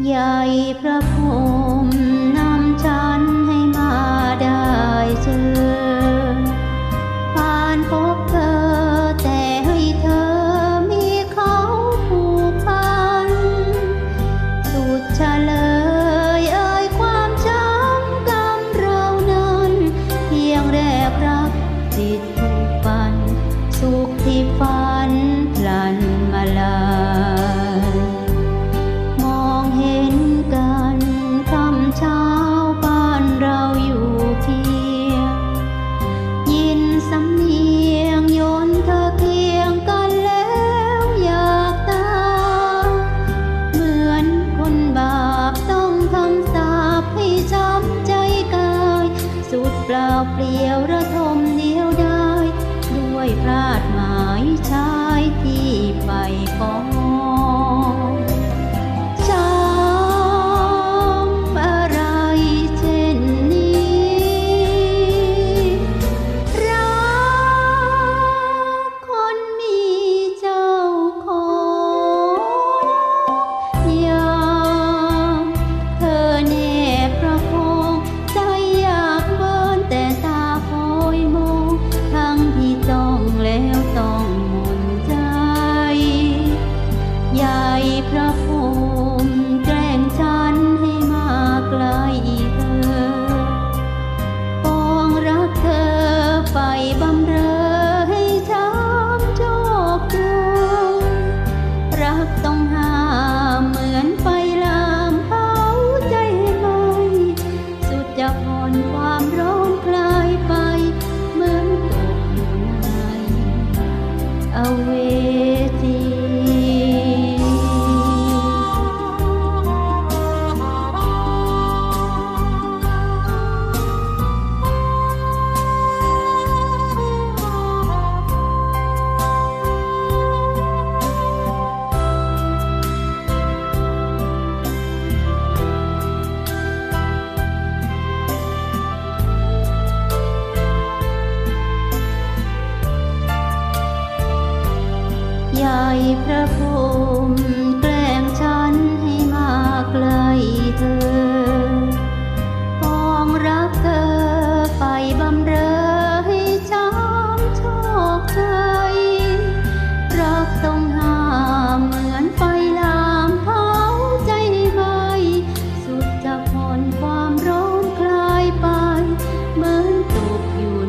ใหญ่พระพรหมนำฉันให้มาได้เจอผ่านพบเธอแต่ให้เธอมีเขาผูกพัน สุดเฉลยเอ่ยความจำกรรมเรานั้น เพียงแรกรักจิต เปล่าเปลี่ยวระทมเดียวได้ ด้วยพลาดหมายชายที่ไปฟ้อง ใหญ่ ใหญ่พระพรหมแกล้งฉันให้มาไกลเธอปองรักเธอไปบำเรอให้ช้ำโชคใจ รักต้องห้ามเหมือนไฟลามเผาใจไหมสุดจะผ่อนความร้อนคลายไป เหมือนตกอยู่